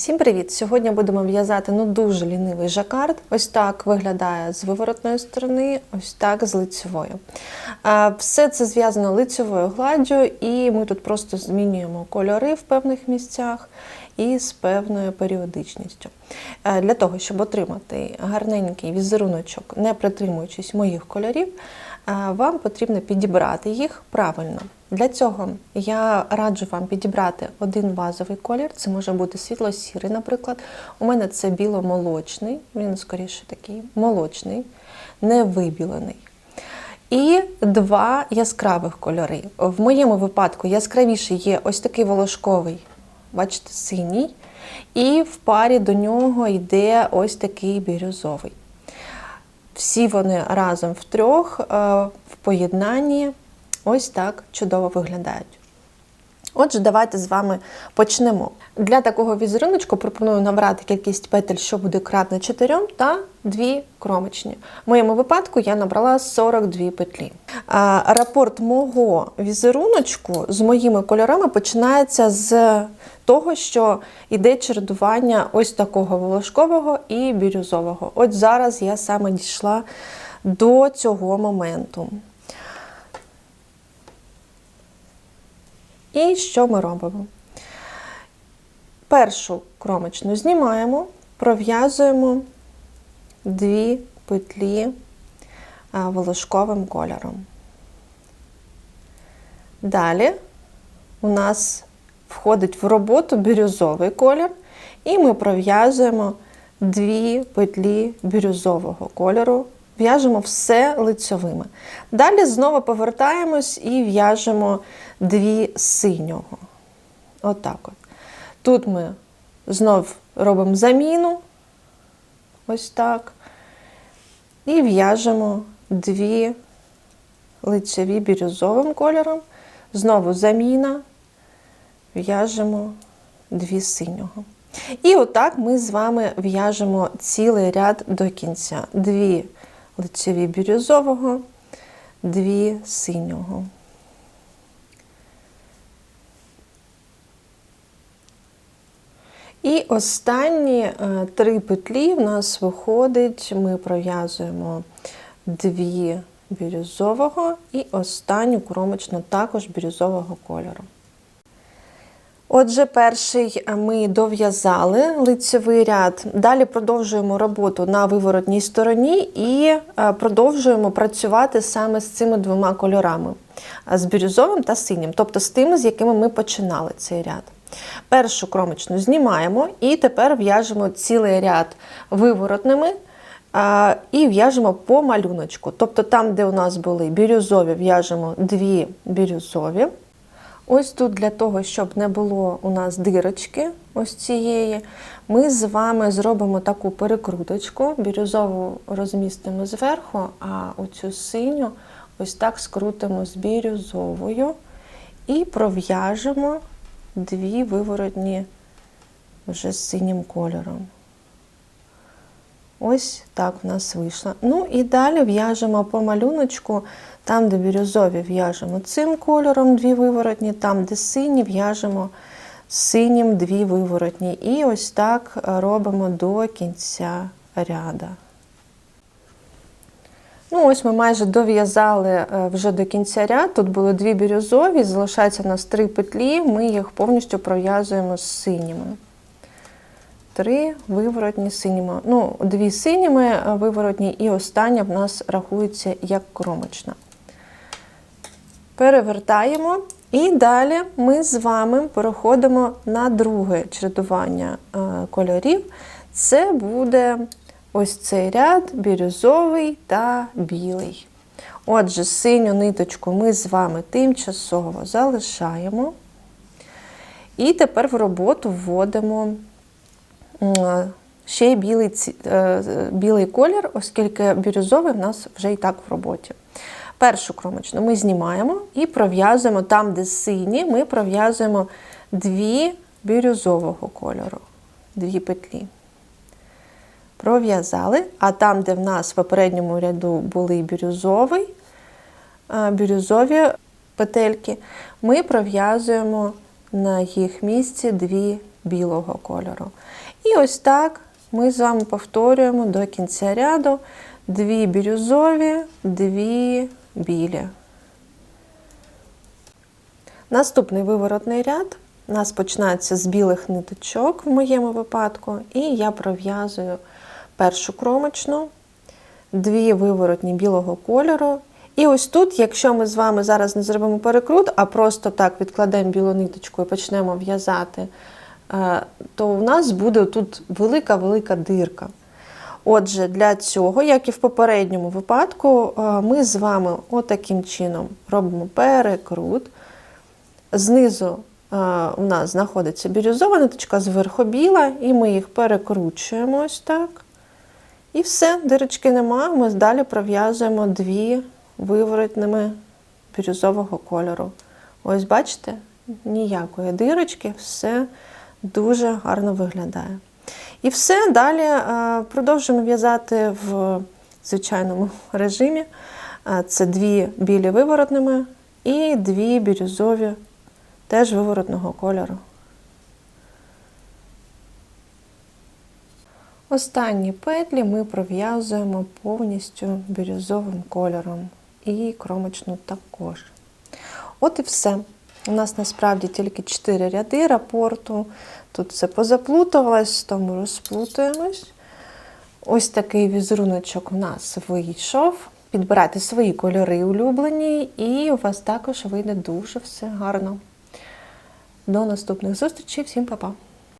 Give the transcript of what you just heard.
Всім привіт! Сьогодні будемо в'язати ну дуже лінивий жакард. Ось так виглядає з виворотної сторони, ось так з лицевою. Все це зв'язано лицевою гладдю, і ми тут просто змінюємо кольори в певних місцях і з певною періодичністю. Для того, щоб отримати гарненький візеруночок, не притримуючись моїх кольорів, вам потрібно підібрати їх правильно. Для цього я раджу вам підібрати один базовий колір. Це може бути світло-сірий, наприклад. У мене це біло-молочний, він скоріше такий молочний, не вибілений. І два яскравих кольори. В моєму випадку яскравіший є ось такий волошковий, бачите, синій, і в парі до нього йде ось такий бірюзовий. Всі вони разом в трьох е, в поєднанні ось так чудово виглядають. Отже, давайте з вами почнемо. Для такого візеруночку пропоную набрати кількість петель, що буде кратна 4 та 2 кромочні. В моєму випадку я набрала 42 петлі. А, Рапорт мого візеруночку з моїми кольорами починається з того, що йде чередування ось такого волошкового і бірюзового. От зараз я саме дійшла до цього моменту. І що ми робимо? Першу кромочну знімаємо, пров'язуємо дві петлі волошковим кольором. Далі у нас входить в роботу бірюзовий колір, і ми пров'язуємо дві петлі бірюзового кольору, в'яжемо все лицьовими. Далі знову повертаємось і в'яжемо дві синього. Отак от. Тут ми знов робимо заміну, ось так. І в'яжемо дві лицеві бірюзовим кольором. Знову заміна, в'яжемо дві синього. І отак ми з вами в'яжемо цілий ряд до кінця. Дві лицеві бірюзового, дві синього. І останні е, три петлі в нас виходить, ми пров'язуємо дві бірюзового і останню кромочну також бірюзового кольору. Отже, перший ми дов'язали лицевий ряд. Далі продовжуємо роботу на виворотній стороні і е, продовжуємо працювати саме з цими двома кольорами з бірюзовим та синім, тобто з тими, з якими ми починали цей ряд. Першу кромочну знімаємо і тепер в'яжемо цілий ряд виворотними і в'яжемо по малюночку. Тобто там, де у нас були бірюзові, в'яжемо дві бірюзові. Ось тут для того, щоб не було у нас дирочки ось цієї, ми з вами зробимо таку перекруточку, бірюзову розмістимо зверху, а оцю синю ось так скрутимо з бірюзовою і пров'яжемо дві виворотні вже з синім кольором. Ось так в нас вийшло. Ну і далі в'яжемо по малюночку, там, де бірюзові в'яжемо цим кольором дві виворотні, там, де сині, в'яжемо синім дві виворотні. І ось так робимо до кінця ряда. Ну, ось ми майже дов'язали вже до кінця ряд. Тут були дві бірюзові, залишається у нас три петлі, ми їх повністю пров'язуємо з синіми. Три виворотні синіми. Ну, дві синіми виворотні, і остання в нас рахується як кромочна. Перевертаємо. І далі ми з вами переходимо на друге чередування кольорів. Це буде ось цей ряд бірюзовий та білий. Отже, синю ниточку ми з вами тимчасово залишаємо. І тепер в роботу вводимо ще й білий, білий колір, оскільки бірюзовий в нас вже і так в роботі. Першу кромочну ми знімаємо і пров'язуємо там, де сині, ми пров'язуємо дві бірюзового кольору, дві петлі. Пров'язали, а там, де в нас в попередньому ряду були бірюзовий, бірюзові петельки, ми пров'язуємо на їх місці дві білого кольору. І ось так ми з вами повторюємо до кінця ряду дві бірюзові, дві білі. Наступний виворотний ряд у нас починається з білих ниточок в моєму випадку, і я пров'язую першу кромочну, дві виворотні білого кольору. І ось тут, якщо ми з вами зараз не зробимо перекрут, а просто так відкладемо білу ниточку і почнемо в'язати, е, то у нас буде тут велика-велика дирка. Отже, для цього, як і в попередньому випадку, е, ми з вами отаким чином робимо перекрут. Знизу е, у нас знаходиться бірюзова ниточка, зверху біла, і ми їх перекручуємо ось так. І все, дирочки нема. Ми далі пров'язуємо дві виворотними бірюзового кольору. Ось бачите, ніякої дирочки, все дуже гарно виглядає. І все, далі е, продовжуємо в'язати в звичайному режимі. Е, Це дві білі виворотними і дві бірюзові теж виворотного кольору. Останні петлі ми пров'язуємо повністю бірюзовим кольором і кромочну також. От і все. У нас насправді тільки 4 ряди рапорту. Тут все позаплутувалось, тому розплутуємось. Ось такий візеруночок у нас вийшов. Підбирайте свої кольори улюблені, і у вас також вийде дуже все гарно. До наступних зустрічей, всім па-па!